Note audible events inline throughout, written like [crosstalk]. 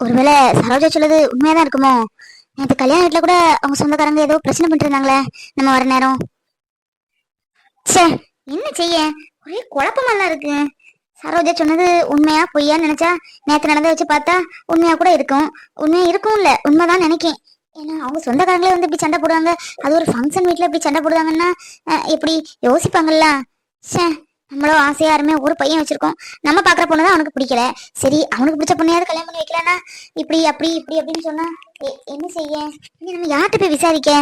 ஒருவேளை சரோஜா சொல்லுது உண்மையாதான் இருக்குமோ? நேற்று கல்யாண வீட்டுல கூட அவங்க சொந்தக்காரங்க ஏதோ பிரச்சனை பண்ணிட்டு இருந்தாங்களே நம்ம வர நேரம். ச்சே என்ன செய்ய? ஒரே குழப்பமெல்லாம் இருக்கு. சரோஜா சொன்னது உண்மையா பொய்யான்னு நினைச்சா நேற்று நடந்த வச்சு பார்த்தா உண்மையா கூட இருக்கும். உண்மையா இருக்கும்ல உண்மைதான் நினைக்கேன். ஏன்னா அவங்க சொந்தக்காரங்களே வந்து இப்படி சண்டை போடுவாங்க. அது ஒரு ஃபங்க்ஷன் வீட்டில் இப்படி சண்டை போடுவாங்கன்னா எப்படி யோசிப்பாங்கல்ல. ச்சே நம்மளும் ஆசையா யாருமே ஒரு பையன் வச்சிருக்கோம். நம்ம பாக்குற பொண்ணு தான் அவனுக்கு பிடிக்கல. சரி அவனுக்கு பிடிச்ச பொண்ணையாவது கல்யாணம் பண்ணி வைக்கலாம்னா? இப்படி அப்படி இப்படி அப்படின்னு சொன்னா என்ன செய்ய? இங்க நம்ம யார்கிட்ட போய் விசாரிக்க?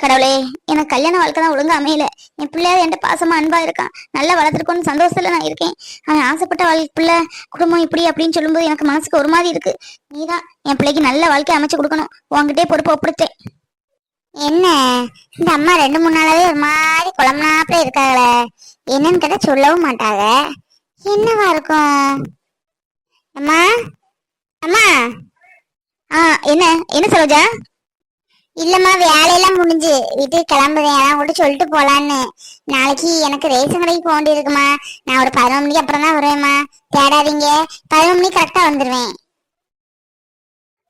கடவுளே எனக்கு கல்யாண வாழ்க்கை தான் ஒழுங்கா அமையல. என் பிள்ளையாவது என்கிட்ட பாசமா அன்பா இருக்கான். நல்லா வளர்த்துருக்கோன்னு சந்தோஷத்துல நான் இருக்கேன். அவன் ஆசைப்பட்ட வாழ்க்கை பிள்ளை குடும்பம் இப்படி அப்படின்னு சொல்லும்போது எனக்கு மனசுக்கு ஒரு மாதிரி இருக்கு. நீதான் என் பிள்ளைக்கு நல்ல வாழ்க்கை அமைச்சு கொடுக்கணும். உங்ககிட்டே பொறுப்பு ஒப்படைத்தேன். என்ன? இந்த அம்மா ரெண்டு மூணு நாளாவே ஒரு மாதிரி குழம்புனாப்புல இருக்காங்களே என்னன்னு கேட்டா சொல்லவும் மாட்டாங்க. என்னவா இருக்கும்? அம்மா? அம்மா? ஆ என்ன? என்ன சரோஜா? இல்லம்மா வேலையெல்லாம் முடிஞ்சு. வீட்டுக்கு கிளம்புறேன். அதான் கூட சொல்லிட்டு போலான்னு. நாளைக்கு எனக்கு ரேஷன் கடைக்கு போக வேண்டியிருக்குமா? நான் ஒரு பதினொரு மணிக்கு அப்புறம் தான் வருவேம்மா. தேடாதீங்க. பதினொரு மணிக்கு கரெக்டா வந்துடுவேன்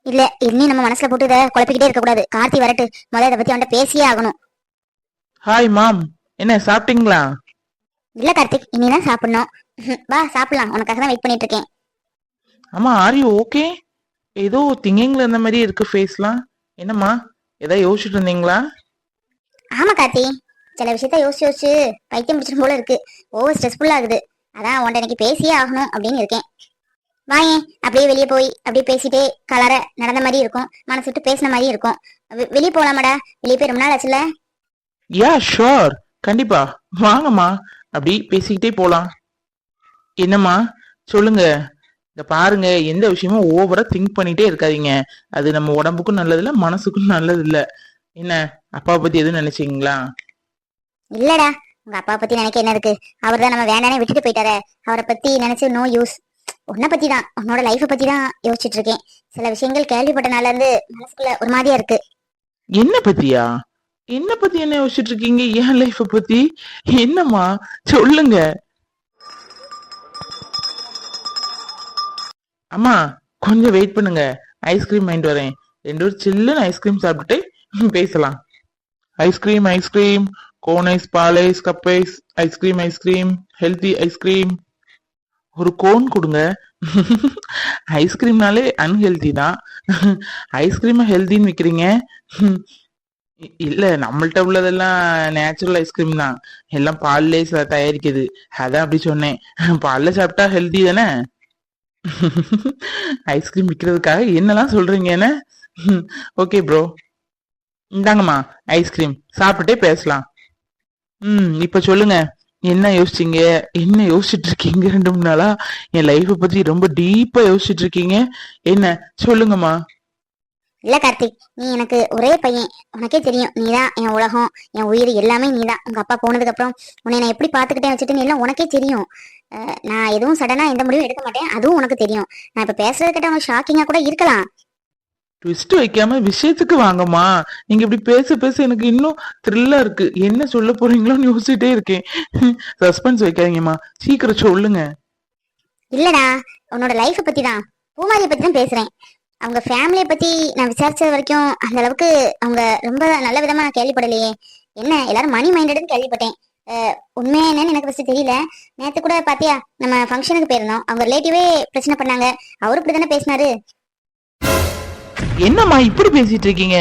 இல்ல இனி நம்ம மனசுல போட்டு இதை குழப்பிக்கிட்டே இருக்க கூடாது. கார்த்தி வரட்டு. முதல்ல இதை பத்தி அவன்கிட்ட பேசியே ஆகணும். ஹாய் மாம் என்ன சாப்பிட்டீங்களா? இல்ல கார்த்திக். இனிதான் சாப்பிடணும். வா சாப்பிடலாம். உனக்காக தான் வெயிட் பண்ணிட்டு இருக்கேன். அம்மா ஆர் யூ ஓகே ஏதோ திங்கிங்ல இருந்த மாதிரி இருக்கு ஃபேஸ்லாம் என்னம்மா ஏதாவது யோசிச்சுட்டு இருந்தீங்களா? ஆமா கார்த்தி. சில விஷயத்த யோசிச்சு யோசிச்சு பைத்தியம் பிடிச்சிடும் போல இருக்கு. ஓவர் ஸ்ட்ரெஸ்ஃபுல் ஆகுது. அதான் உன்ட்ட எனக்கு பேசியே ஆகணும் அப்படின்னு இருக்கேன். வாயேன் அப்படியே வெளியே போய் அப்படியே பேசிட்டே கலர நடந்த மாதிரி இருக்கும். மனசு விட்டு பேசின மாதிரி இருக்கும். வெளியே போலாமாடா? வெளியே போய் ரொம்ப நாள் ஆச்சுல? யா ஷோர் கண்டிப்பா. வாங்கம்மா. அப்படி பேசிக்கிட்டே போலாம். என்னம்மா? சொல்லுங்க. இங்க பாருங்க. எந்த விஷயமும் ஓவரா திங்க் பண்ணிட்டே இருக்காதீங்க. அது நம்ம உடம்புக்கும் நல்லது இல்ல மனசுக்கும் நல்லது இல்ல என்ன? அப்பாவை பத்தி எதுவும் நினைச்சீங்களா? இல்லடா. உங்க அப்பா பத்தி நினைக்க என்ன இருக்கு? அவர் தான் நம்ம வேண்டானே விட்டுட்டு போயிட்டாரே. அவரை பத்தி நினைச்சு நோ யூஸ் உன்னை பத்தி தான் உன்னோட லைஃப பத்தி தான் யோசிச்சுட்டு இருக்கேன் சில விஷயங்கள் கேள்விப்பட்டனால இருந்து மனசுக்குள்ள ஒரு மாதிரியா இருக்கு. என்ன பத்தியா? என்ன பத்தி என்ன யோசிச்சுட்டு இருக்கீங்க என் லைஃப பத்தி? என்னம்மா? சொல்லுங்க. அம்மா கொஞ்சம் வெயிட் பண்ணுங்க. ஐஸ்கிரீம் வாங்கிட்டு வரேன். ரெண்டு பேரும் சில்லுன்னு ஐஸ்கிரீம் சாப்பிட்டுட்டு பேசலாம். Ice cream ice cream cone ice ball ice cup ice ice cream ice cream healthy ice cream ஒரு கோன் கொடுங்க. ஐஸ்கிரீம்னாலே அன்ஹெல்தி தான். ஐஸ்கிரீம் ஹெல்தின்னு விற்கிறீங்க இல்ல நம்மள்ட்ட உள்ளதெல்லாம் நேச்சுரல் ஐஸ்கிரீம் தான். எல்லாம் பால்லே ச- தயாரிக்குது. அதான் அப்படி சொன்னேன். பால்ல சாப்பிட்டா ஹெல்தி தானே? ஐஸ்கிரீம் விற்கிறதுக்காக என்னெல்லாம் சொல்றீங்க என்ன? ஓகே ப்ரோ இந்தாங்கம்மா ஐஸ்கிரீம் சாப்பிட்டுட்டே பேசலாம். ம் இப்ப சொல்லுங்க. என்ன யோசிச்சீங்க? என்ன யோசிச்சுட்டு இருக்கீங்க ரெண்டு மூணு நாளா என் லைஃப பத்தி ரொம்ப டீப்பா யோசிச்சுட்டு இருக்கீங்க என்ன? சொல்லுங்கம்மா. இல்ல கார்த்திக். நீ எனக்கு ஒரே பையன். உனக்கே தெரியும். நீதான் என் உலகம் என் உயிர் எல்லாமே நீதான் உங்க அப்பா போனதுக்கு அப்புறம் உன்னை நான் எப்படி பாத்துக்கிட்டேன் வச்சுட்டு எல்லாம் உனக்கே தெரியும். அஹ் நான் எதுவும் சடனா எந்த முடிவும் எடுக்க மாட்டேன். அதுவும் உனக்கு தெரியும். நான் இப்ப பேசுறது கிட்ட உனக்கு ஷாக்கிங்கா கூட இருக்கலாம். ட்விஸ்ட் வைக்காம விஷயத்துக்கு வாங்கம்மா. நீங்க இப்படி பேச பேச எனக்கு இன்னும் த்ரில்லா இருக்கு. என்ன சொல்ல போறீங்களோன்னு யோசிச்சுட்டே இருக்கேன். [laughs] சஸ்பென்ஸ் வைக்காதீங்கம்மா. சீக்கிரம் சொல்லுங்க. இல்லடா. உன்னோட லைஃப பத்தி தான் பூமாரியை பத்தி தான் பேசுறேன். அவங்க ஃபேமிலியை பத்தி நான் விசாரிச்ச வரைக்கும் அந்த அளவுக்கு அவங்க ரொம்ப நல்ல விதமா நான் கேள்விப்படலையே. என்ன? எல்லாரும் மணி மைண்டட்னு கேள்விப்பட்டேன். அஹ் உண்மையா என்னன்னு எனக்கு ஃபர்ஸ்ட் தெரியல. நேத்து கூட பாத்தியா? நம்ம ஃபங்க்ஷனுக்கு போயிருந்தோம். அவங்க ரிலேட்டிவே பிரச்சனை பண்ணாங்க. அவரு இப்படி தானே பேசினாரு. என்னம்மா இப்படி பேசிட்டு இருக்கீங்க?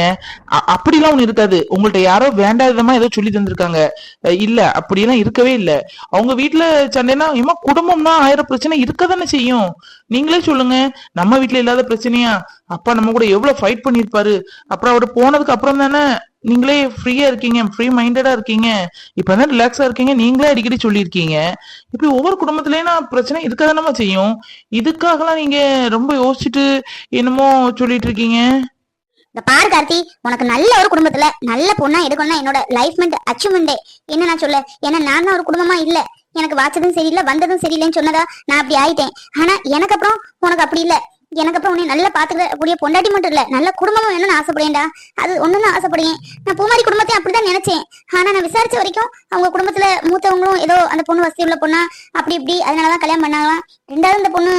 அப்படிலாம் ஒண்ணு இருக்காது. உங்கள்ட்ட யாரோ வேண்டாதமா ஏதோ சொல்லி தந்திருக்காங்க. இல்ல அப்படியெல்லாம் இருக்கவே இல்ல. அவங்க வீட்டுல சண்டைனா இம்மா குடும்பம்னா ஆயிரம் பிரச்சனை இருக்க தானே செய்யும். நீங்களே சொல்லுங்க. நம்ம வீட்டுல இல்லாத பிரச்சனையா? அப்பா நம்ம கூட எவ்வளவு ஃபைட் பண்ணிருப்பாரு அப்புறம் அவர் போனதுக்கு அப்புறம் தானே நீங்களே ஃப்ரீயா இருக்கீங்க ஃப்ரீ மைண்டடா இருக்கீங்க. இப்ப தான் ரிலாக்ஸா இருக்கீங்க நீங்களே அடிக்கடி சொல்லியிருக்கீங்க. இப்படி ஒவ்வொரு குடும்பத்திலயும் நான் பிரச்சனை இருக்கதானமா செய்யும்? இதுக்காகலாம் நீங்க ரொம்ப யோசிச்சுட்டு என்னமோ சொல்லிட்டு இருக்கீங்க இந்த பாரு கார்த்தி உனக்கு நல்ல ஒரு குடும்பத்துல நல்ல பொண்ணா எடுக்கணும்னா என்னோட லைஃப் மெண்ட் அச்சீவ்மெண்டே என்ன நான் சொல்ல? ஏன்னா நான் தான் ஒரு குடும்பமா இல்ல. எனக்கு வாச்சதும் சரியில்லை வந்ததும் சரியில்லைன்னு சொன்னதா நான் அப்படி ஆயிட்டேன். ஆனா எனக்கு அப்புறம் உனக்கு அப்படி இல்லை. எனக்கு அப்புறம் உன்னை நல்லா பாத்துக்கக்கூடிய பொண்டாட்டி மட்டும் இல்ல நல்ல குடும்பமும் வேணும்னு ஆசைப்படேன்டா அது ஒண்ணுன்னு ஆசைப்படுறேன். நான் பூமாரி குடும்பத்தையும் அப்படிதான் நினைச்சேன். ஆனா நான் விசாரிச்ச வரைக்கும் அவங்க குடும்பத்துல மூத்தவங்களும் ஏதோ அந்த பொண்ணு வசதி உள்ள பொண்ணா அப்படி இப்படி அதனாலதான் கல்யாணம் பண்ணாங்களாம். ரெண்டாவது இந்த பொண்ணு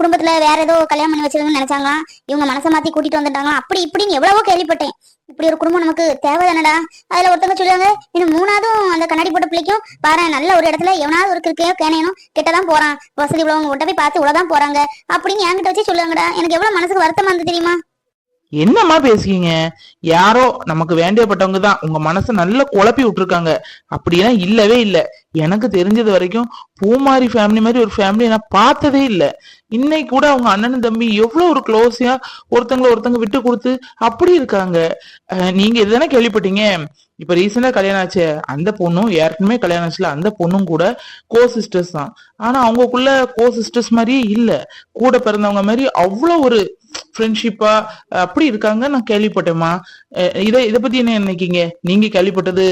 குடும்பத்துல வேற ஏதோ கல்யாணம் பண்ணி வச்சிருக்கணும்னு நினைச்சாங்களாம். இவங்க மனசை மாத்தி கூட்டிட்டு வந்துட்டாங்களாம். அப்படி இப்படின்னு எவ்வளவோ கேள்விப்பட்டேன். இப்படி ஒரு குடும்பம் நமக்கு தேவைதானடா அதுல ஒருத்தவங்க சொல்லுவாங்க இன்னும் மூணாவதும் அந்த கண்ணாடி போட்ட பிள்ளைக்கும் பாரு நல்ல ஒரு இடத்துல எவனாவது ஒரு கிருக்கையோ கேனையனும் கிட்டதான் போறான். வசதி உள்ளவங்க கொண்ட போய் பார்த்து உள்ளதான் போறாங்க. அப்படின்னு என்கிட்ட வச்சு சொல்லுவாங்கடா. எனக்கு எவ்வளவு மனசுக்கு வருத்தமா இருந்து தெரியுமா? என்னம்மா பேசுறீங்க? யாரோ நமக்கு வேண்டியப்பட்டவங்க தான். உங்க மனசை நல்லா குழப்பி விட்டுருக்காங்க. அப்படியெல்லாம் இல்லவே இல்ல. எனக்கு தெரிஞ்சது வரைக்கும் பூமாரி ஃபேமிலி மாதிரி ஒரு ஃபேமிலி நான் பார்த்ததே இல்லை. இன்னைக்கு கூட அவங்க அண்ணனும் தம்பி எவ்வளோ ஒரு க்ளோஸியா ஒருத்தங்களை ஒருத்தங்க விட்டு கொடுத்து அப்படி இருக்காங்க. நீங்க இதுதானே கேள்விப்பட்டீங்க? இப்ப ரீசெண்டா கல்யாணம் ஆச்சு. அந்த பொண்ணும் ஏற்கனவே கல்யாணம் ஆச்சுல. அந்த பொண்ணும் கூட கோ சிஸ்டர்ஸ் தான். ஆனா அவங்கக்குள்ள கோ சிஸ்டர்ஸ் மாதிரியே இல்ல. கூட பிறந்தவங்க மாதிரி அவ்வளோ ஒரு ஃப்ரெண்ட்ஷிப்பா அப்படி இருக்காங்க நான் கேள்விப்பட்டேம்மா. இதை இதை பத்தி என்ன நினைக்கீங்க நீங்க கேள்விப்பட்டது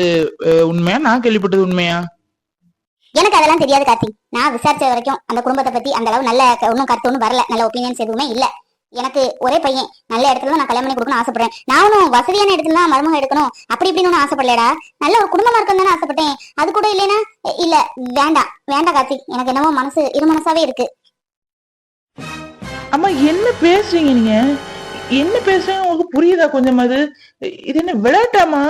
உண்மையா? நான் கேள்விப்பட்டது உண்மையா? எனக்கு அதெல்லாம் தெரியாது கார்த்தி. நான் விசாரிச்ச வரைக்கும் அந்த குடும்பத்தை பத்தி அந்த அளவு நல்ல ஒன்றும் ஒண்ணும் கருத்து ஒன்றும் வரல. நல்ல ஒப்பீனியன்ஸ் எதுவுமே இல்ல. எனக்கு ஒரே பையன். நல்ல இடத்துல தான் நான் கல்யாணம் பண்ணி கொடுக்கணும் ஆசைப்படுறேன். நானும் வசதியான இடத்துல தான் மருமகம் எடுக்கணும். அப்படி இப்படின்னு ஒன்றும் ஆசைப்படலடா நல்ல ஒரு குடும்பமா இருக்கணும் தானே ஆசைப்பட்டேன். அது கூட இல்லைன்னா இல்ல வேண்டாம். வேண்டாம் கார்த்தி. எனக்கு என்னவோ மனசு இரு மனசாவே இருக்கு. அம்மா என்ன பேசுறீங்க நீங்க? என்ன பேசுறீங்க உங்களுக்கு புரியுதா கொஞ்சமாவது? இது என்ன விளையாட்டாமா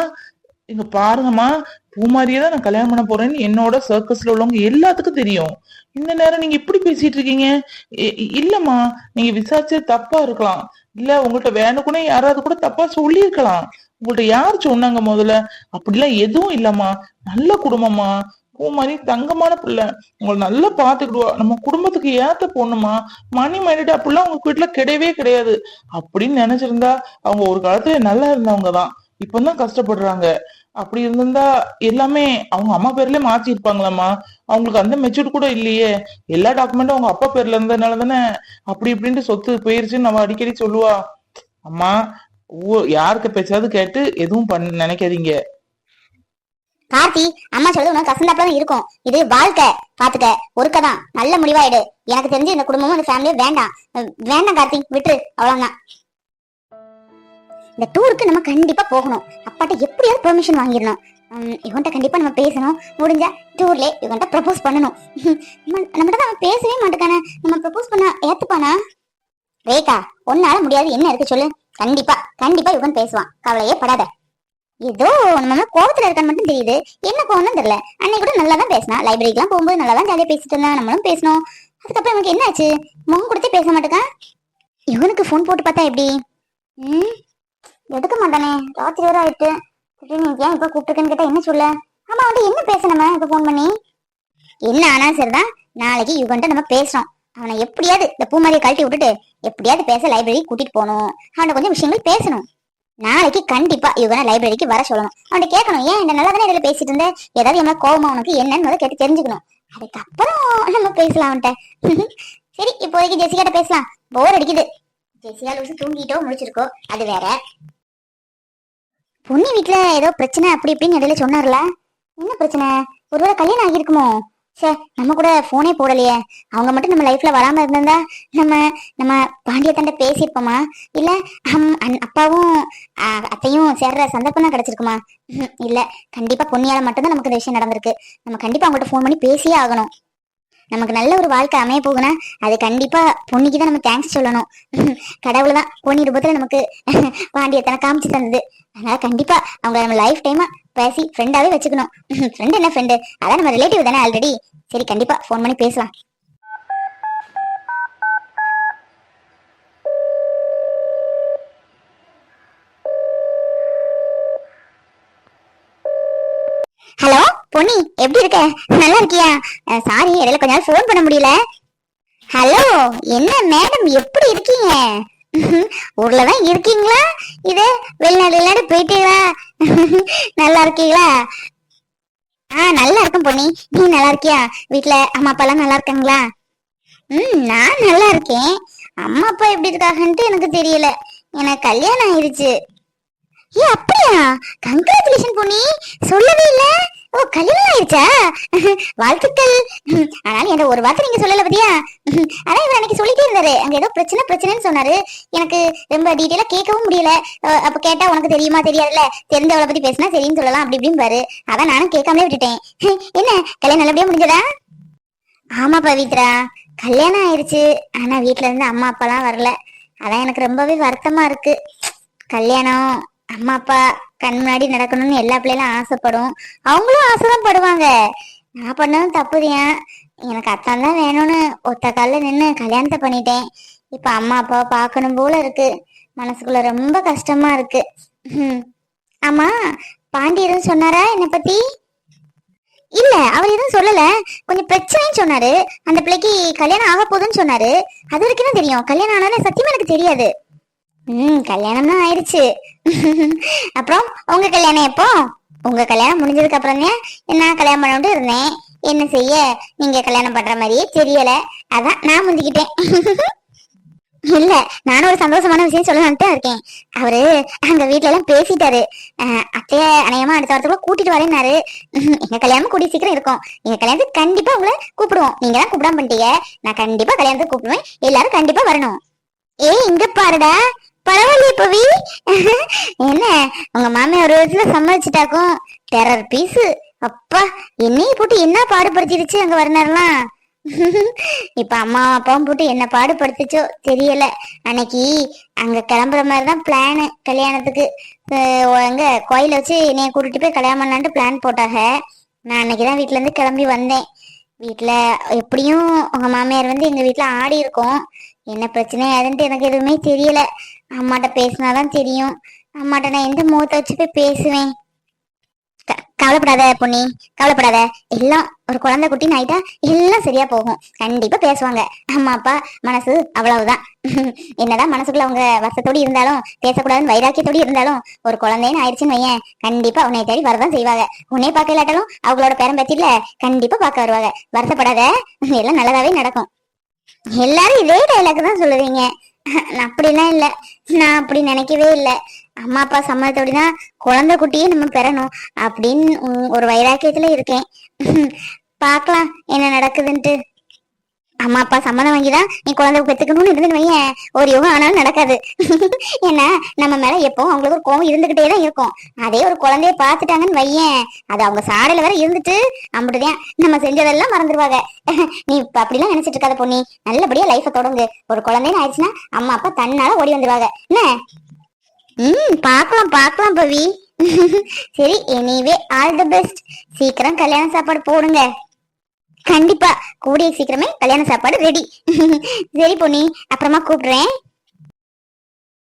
இங்க பாருங்கம்மா பூமாரியே தான் நான் கல்யாணம் பண்ண போறேன்னு என்னோட சர்க்கஸ்ல உள்ளவங்க எல்லாத்துக்கும் தெரியும். இந்த நேரம் நீங்க இப்படி பேசிட்டு இருக்கீங்க? இல்லம்மா நீங்க விசாரிச்சது தப்பா இருக்கலாம். இல்ல உங்கள்ட்ட வேணுக்குனே யாராவது கூட தப்பா சொல்லியிருக்கலாம். உங்கள்ட்ட யார் சொன்னாங்க முதல்ல? அப்படிலாம் எதுவும் இல்லம்மா. நல்ல குடும்பமா பூமாரி தங்கமான பிள்ளை. உங்களை நல்லா பாத்துக்கிடுவா நம்ம குடும்பத்துக்கு ஏத்த பொண்ணுமா மணி மைண்டட் அப்படிலாம் உங்க வீட்டுல கிடையவே கிடையாது. அப்படின்னு நினைச்சிருந்தா அவங்க ஒரு காலத்துல நல்லா இருந்தவங்க தான். இப்பதான் கஷ்டப்படுறாங்க. அப்படி இருந்திருந்தா எல்லாமே அவங்க அம்மா பேர்லயே மாத்தி இருப்பாங்களாம்மா அவங்களுக்கு அந்த மெச்சூர் கூட இல்லையே. எல்லா டாக்குமெண்ட்டும் அவங்க அப்பா பேர்ல இருந்ததுனால தானே அப்படி இப்படின்ட்டு சொத்து போயிருச்சுன்னு நம்ம அடிக்கடி சொல்லுவா. அம்மா யாருக்கு பேச்சாவது கேட்டு எதுவும் பண்ண நினைக்காதீங்க. கார்த்தி அம்மா சொல்றது உனக்கு கசந்தாப்பதான் இருக்கும். இது வாழ்க்கை. பாத்துக்க. ஒருக்கதான். நல்ல முடிவாயிடு. எனக்கு தெரிஞ்சு இந்த குடும்பமும் இந்த ஃபேமிலியும் வேண்டாம். வேண்டாம் கார்த்தி. விட்டுரு. அவ்வளவுதான். இந்த டூருக்கு நம்ம கண்டிப்பா போகணும். அப்பாட்ட எப்படியாவது பெர்மிஷன் வாங்கிடணும். இவன்கிட்ட இவன்ட்ட கண்டிப்பா நம்ம பேசணும். முடிஞ்சா டூர்ல இவன்ட்ட ப்ரப்போஸ் பண்ணணும். நம்ம- நம்மகிட்ட தான் அவன் பேசவே மாட்டேக்கானே. நம்ம ப்ரப்போஸ் பண்ண ஏத்துப்பானா? ரேகா உன்னால முடியாது. என்ன இருக்கு சொல்லு. கண்டிப்பா கண்டிப்பா இவன் பேசுவான். கவலையே படாத. ஏதோ நம்ம மேல கோவத்துல இருக்கான்னு மட்டும் தெரியுது. என்ன கோவம்னு தெரியல. அன்னைக்கு கூட நல்லா தான் பேசினா. லைப்ரரிக்கெல்லாம் போகும்போது நல்லா தான் ஜாலியா பேசிட்டு இருந்தா. நம்மளும் பேசணும். அதுக்கப்புறம் இவனுக்கு என்ன ஆச்சு முகம் கொடுத்தே பேச மாட்டேக்கான் இவனுக்கு ஃபோன் போட்டு பார்த்தா எப்படி? ம் எடுக்க மாட்டானே ராத்திரி வரை ஆயிட்டு. திடீர்னு ஏன் இப்ப கூப்பிட்டுருக்கேன்னு கேட்டா என்ன சொல்ல? ஆமா அவன்கிட்ட என்ன பேசணுமா இப்ப ஃபோன் பண்ணி? என்ன ஆனா சரிதான். நாளைக்கு யுகன்ட்ட நம்ம பேசுறோம். அவனை எப்படியாவது இந்த பூமாரியை கழட்டி விட்டுட்டு எப்படியாவது பேச லைப்ரரி கூட்டிட்டு போகணும். அவனை கொஞ்சம் விஷயங்கள் பேசணும். நாளைக்கு கண்டிப்பா யுகனை லைப்ரரிக்கு வர சொல்லணும். அவன்கிட்ட கேட்கணும் ஏன் இந்த நல்லா தானே இதுல பேசிட்டு இருந்தேன் ஏதாவது என்ன கோபமா உனக்கு என்னன்னு முதல்ல கேட்டு தெரிஞ்சுக்கணும். அதுக்கப்புறம் நம்ம பேசலாம் அவன்கிட்ட. [laughs] சரி இப்போதைக்கு ஜெசிகாட்ட பேசலாம். போர் அடிக்குது. ஜெசிகா லூசு தூங்கிட்டோ முடிச்சிருக்கோ அது வேற. பொண்ணு வீட்ல ஏதோ பிரச்சனை அப்படி இப்படின்னு இடையில சொன்னார்ல. என்ன பிரச்சனை? ஒருவேளை கல்யாணம் ஆகியிருக்குமோ? சே நம்ம கூட போனே போடலையே. அவங்க மட்டும் நம்ம லைஃப்ல வராம இருந்திருந்தா நம்ம நம்ம பாண்டியத்தாண்ட பேசியிருப்போமா? இல்ல அப்பாவும் அத்தையும் சேர்ற சந்தர்ப்பம் தான் கிடைச்சிருக்குமா இல்ல. கண்டிப்பா பொன்னியால மட்டும்தான் நமக்கு இந்த விஷயம் நடந்திருக்கு. நம்ம கண்டிப்பா அவங்கள்ட்ட ஃபோன் பண்ணி பேசியே ஆகணும். நமக்கு நல்ல ஒரு வாழ்க்கை அமைய போகுனா அது கண்டிப்பா பொண்ணுக்கு தான் நம்ம தேங்க்ஸ் சொல்லணும். கடவுள் தான் பொன்னி ரூபத்துல நமக்கு பாண்டியத்தனை காமிச்சு தந்தது. அதனால கண்டிப்பா அவங்கள நம்ம லைஃப் டைமா பேசி ஃப்ரெண்டாவே வச்சுக்கணும். ஃப்ரெண்ட் என்ன ஃப்ரெண்டு அதான் நம்ம ரிலேட்டிவ் தானே ஆல்ரெடி சரி கண்டிப்பா ஃபோன் பண்ணி பேசலாம். ஹலோ பொன்னி எப்படி இருக்க? நல்லா இருக்கியா? சாரி இடையில கொஞ்ச நாள் ஃபோன் பண்ண முடியல. ஹலோ என்ன மேடம் எப்படி இருக்கீங்க? ஊர்ல தான் இருக்கீங்களா? இது வெளிநாடு வெளிநாடு போயிட்டீங்களா? நல்லா இருக்கீங்களா? ஆ நல்லா இருக்கும் பொன்னி. நீ நல்லா இருக்கியா? வீட்டுல அம்மா அப்பா எல்லாம் நல்லா இருக்காங்களா? ம் நான் நல்லா இருக்கேன். அம்மா அப்பா எப்படி இருக்காங்கன்ட்டு எனக்கு தெரியல. எனக்கு கல்யாணம் ஆயிடுச்சு ஏ அப்படியா? கங்க்ராச்சுலேஷன் பொண்ணி சொல்லவே இல்ல. ஓ கல்யாணம் ஆயிடுச்சா வாழ்த்துக்கள். ஆனாலும் என்ற ஒரு வார்த்தை நீங்க சொல்லல பத்தியா? அதான் இவர் அன்னைக்கு சொல்லிட்டே இருந்தாரு. அங்க ஏதோ பிரச்சனை பிரச்சனைன்னு சொன்னாரு. எனக்கு ரொம்ப டீட்டெயிலா கேட்கவும் முடியல. அப்ப கேட்டா உனக்கு தெரியுமா தெரியாதுல்ல? தெரிஞ்சவளை பத்தி பேசினா சரின்னு சொல்லலாம் அப்படி இப்படின்னு பாரு அதான் நானும் கேட்காமலே விட்டுட்டேன். என்ன கல்யாணம் நல்லபடியா முடிஞ்சதா? ஆமா பவித்ரா. கல்யாணம் ஆயிருச்சு. ஆனா வீட்ல இருந்து அம்மா அப்பாலாம் வரல. அதான் எனக்கு ரொம்பவே வருத்தமா இருக்கு. கல்யாணம் அம்மா அப்பா கண் முன்னாடி நடக்கணும்னு எல்லா பிள்ளைகளும் ஆசைப்படும். அவங்களும் ஆசைதான் படுவாங்க. நான் பண்ணதும் தப்புதியா? எனக்கு அத்தான் தான் வேணும்னு ஒத்த காலில் நின்று கல்யாணத்தை பண்ணிட்டேன். இப்ப அம்மா அப்பாவை பார்க்கணும் போல இருக்கு. மனசுக்குள்ள ரொம்ப கஷ்டமா இருக்கு. ஆமா பாண்டி எதுவும் சொன்னாரா என்னை பத்தி? இல்ல அவர் எதுவும் சொல்லல. கொஞ்சம் பிரச்சனைன்னு சொன்னாரு. அந்த பிள்ளைக்கு கல்யாணம் ஆக போகுதுன்னு சொன்னாரு. அது வரைக்கும் தெரியும். கல்யாணம் ஆனாலும் சத்தியமா எனக்கு தெரியாது. ம் கல்யாணம்னா ஆயிடுச்சு. அப்புறம் உங்க கல்யாணம் எப்போ? உங்க கல்யாணம் முடிஞ்சதுக்கு அப்புறம் தான் நான் கல்யாணம் பண்ணிட்டு இருந்தேன். என்ன செய்ய? நீங்க கல்யாணம் பண்ற மாதிரியே தெரியல. அதான் நான் முந்திக்கிட்டேன். இல்ல நானும் ஒரு சந்தோஷமான விஷயம் சொல்லலான்ட்டு இருக்கேன். அவரு அங்க வீட்டுல எல்லாம் பேசிட்டாரு. அஹ், அத்தைய அநேகமா அடுத்த வாரத்துக்குள்ள கூட்டிட்டு வரேன்னாரு. எங்க கல்யாணம் கூடிய சீக்கிரம் இருக்கும். எங்க கல்யாணத்துக்கு கண்டிப்பா உங்களை கூப்பிடுவோம். நீங்க தான் கூப்பிடாம பண்ணிட்டீங்க. நான் கண்டிப்பா கல்யாணத்துக்கு கூப்பிடுவேன். எல்லாரும் கண்டிப்பா வரணும். ஏய் இங்க பாருடா. பரவாயில்லையே பவி. என்ன உங்க மாமியார் ஒரு விதத்துல சமாளிச்சுட்டாக்கும் டெரர் பீஸ் அப்பா என்னையும் போட்டு என்ன பாடுபடுத்திடுச்சு அங்க வரனாரெல்லாம் இப்ப அம்மா அப்பாவும் போட்டு என்ன பாடுபடுத்துச்சோ தெரியல. அன்னைக்கு அங்க கிளம்புற மாதிரிதான் பிளானு கல்யாணத்துக்கு. அங்க கோயில வச்சு என்னைய கூட்டிட்டு போய் கல்யாணம் பண்ணலான்ட்டு பிளான் போட்டாங்க. நான் அன்னைக்குதான் வீட்டுல இருந்து கிளம்பி வந்தேன். வீட்டுல எப்படியும் உங்க மாமியார் வந்து எங்க வீட்டுல ஆடி இருக்கோம். என்ன பிரச்சனை ஏதுன்ட்டு எனக்கு எதுவுமே தெரியல. அம்மாட்ட பேசினாதான் தெரியும். அம்மாட்ட நான் எந்த முகத்தை வச்சு போய் பேசுவேன்? கவலைப்படாத பொன்னி கவலைப்படாத. எல்லாம் ஒரு குழந்தை குட்டின்னு ஆயிட்டா எல்லாம் சரியா போகும். கண்டிப்பா பேசுவாங்க. அம்மா அப்பா மனசு அவ்வளவுதான். [laughs] என்னதான் மனசுக்குள்ள அவங்க வருஷத்தோடு இருந்தாலும் பேசக்கூடாதுன்னு வைராக்கியத்தோடு இருந்தாலும் ஒரு குழந்தைன்னு ஆயிடுச்சுன்னு வையன். கண்டிப்பா உன்னை தேடி வரதான் செய்வாங்க. உன்னே பார்க்க இல்லாட்டாலும் அவங்களோட பேரம்பத்தில கண்டிப்பா பார்க்க வருவாங்க. வருத்தப்படாத. எல்லாம் நல்லதாவே நடக்கும். எல்லாரும் இதே டைலாக் தான் சொல்லுவீங்க. அப்படிலாம் இல்லை. நான் அப்படி நினைக்கவே இல்லை. அம்மா அப்பா சம்மதத்தோட குழந்தை குட்டியே நம்ம பெறணும் அப்படின்னு ஒரு வைராக்கியத்துல இருக்கேன். [laughs] பார்க்கலாம் என்ன நடக்குதுன்ட்டு. அம்மா அப்பா சம்மதம் வாங்கிதான் நீ குழந்தை பெத்துக்கணும்னு இருந்துன்னு வையேன். ஒரு யோகம் ஆனாலும் நடக்காது. [laughs] ஏன்னா நம்ம மேல எப்பவும் அவங்களுக்கு ஒரு கோவம் இருந்துகிட்டே தான் இருக்கும். அதே ஒரு குழந்தைய பார்த்துட்டாங்கன்னு வையேன். அது அவங்க சாடையில வேற இருந்துட்டு அம்பிட்டுதான் நம்ம செஞ்சதெல்லாம் மறந்துடுவாங்க [laughs] நீ இப்ப அப்படிலாம் நினைச்சிட்டு இருக்காத பொண்ணி நல்லபடியா லைஃப தொடங்கு. ஒரு குழந்தைன்னு ஆயிடுச்சுன்னா அம்மா அப்பா தன்னால ஓடி வந்துருவாங்க. என்ன? ம் பார்க்கலாம் பார்க்கலாம் பவி. [laughs] சரி எனிவே ஆல் தி பெஸ்ட் சீக்கிரம் கல்யாண சாப்பாடு போடுங்க. கண்டிப்பா கூடிய சீக்கிரமே கல்யாண சாப்பாடு ரெடி [laughs] சரி பொன்னி. அப்புறமா கூப்பிடுறேன்.